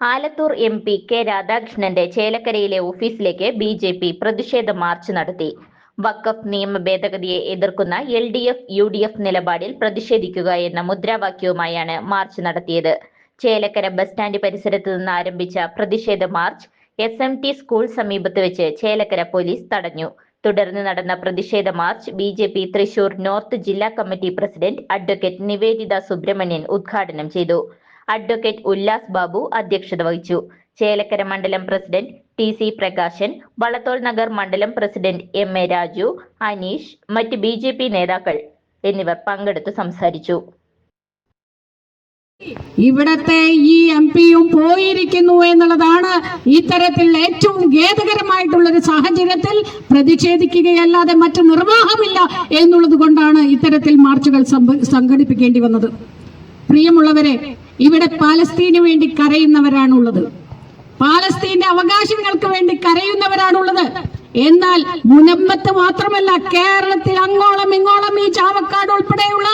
Alathur M P K രാധാകൃഷ്ണന്റെ ചേലക്കരയിലെ ഓഫീസിലേക്ക് ബി ജെ പി പ്രതിഷേധ മാർച്ച് നടത്തി. വഖഫ് നിയമ ഭേദഗതിയെ എതിർക്കുന്ന L D F U D F നിലപാടിൽ പ്രതിഷേധിക്കുക എന്ന മുദ്രാവാക്യവുമായാണ് മാർച്ച് നടത്തിയത്. ചേലക്കര ബസ് സ്റ്റാൻഡ് പരിസരത്ത് നിന്ന് ആരംഭിച്ച പ്രതിഷേധ march S M T school സമീപത്ത് വെച്ച് ചേലക്കര പോലീസ് തടഞ്ഞു. തുടർന്ന് നടന്ന പ്രതിഷേധ march B J P Thrissur north ജില്ലാ committee president advocate Niveditha Subramanian ഉദ്ഘാടനം ചെയ്തു. അഡ്വക്കേറ്റ് ഉല്ലാസ് ബാബു അധ്യക്ഷത വഹിച്ചു. ചേലക്കര മണ്ഡലം president T C Prakashan Vallathol Nagar മണ്ഡലം president M A Raju Aneesh മറ്റ് ബി ജെ പി നേതാക്കൾ എന്നിവർ പങ്കെടുത്ത് സംസാരിച്ചു. ഇവിടത്തെ ഈ എം പിയും പോയിരിക്കുന്നു എന്നുള്ളതാണ് ഇത്തരത്തിൽ ഏറ്റവും ഖേദകരമായിട്ടുള്ള ഒരു സാഹചര്യത്തിൽ പ്രതിഷേധിക്കുകയല്ലാതെ മറ്റു നിർവാഹമില്ല എന്നുള്ളത് കൊണ്ടാണ് ഇത്തരത്തിൽ മാർച്ചുകൾ സംഘടിപ്പിക്കേണ്ടി വന്നത്. പ്രിയമുള്ളവരെ ഇവിടെ പാലസ്തീന് വേണ്ടി കരയുന്നവരാണുള്ളത്. പാലസ്തീന്റെ അവകാശങ്ങൾക്ക് വേണ്ടി കരയുന്നവരാണുള്ളത്. എന്നാൽ മുനമ്പത്ത് മാത്രമല്ല കേരളത്തിൽ അങ്ങോളം ഇങ്ങോളം ഈ ചാവക്കാട് ഉൾപ്പെടെയുള്ള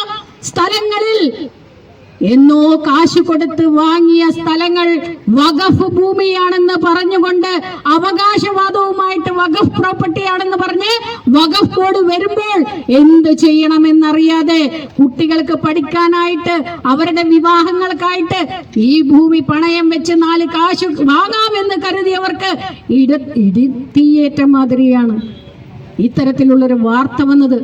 സ്ഥലങ്ങളിൽ എന്നോ കാശ് കൊടുത്ത് വാങ്ങിയ സ്ഥലങ്ങൾ വഖഫ് ഭൂമിയാണെന്ന് പറഞ്ഞുകൊണ്ട് അവകാശവാദവുമായിട്ട് വഖഫ് പ്രോപ്പർട്ടിയാണെന്ന് പറഞ്ഞ് വഖഫ് ബോർഡ് വരുമ്പോൾ എന്ത് ചെയ്യണമെന്നറിയാതെ കുട്ടികൾക്ക് പഠിക്കാനായിട്ട് അവരുടെ വിവാഹങ്ങൾക്കായിട്ട് ഈ ഭൂമി പണയം വെച്ച് നാല് കാശ് വാങ്ങാമെന്ന് കരുതിയവർക്ക് ഇട ഇടിത്തീയേറ്റ മാതിരിയാണ്. ഇത്തരത്തിലുള്ളൊരു വാർത്ത വന്നത്.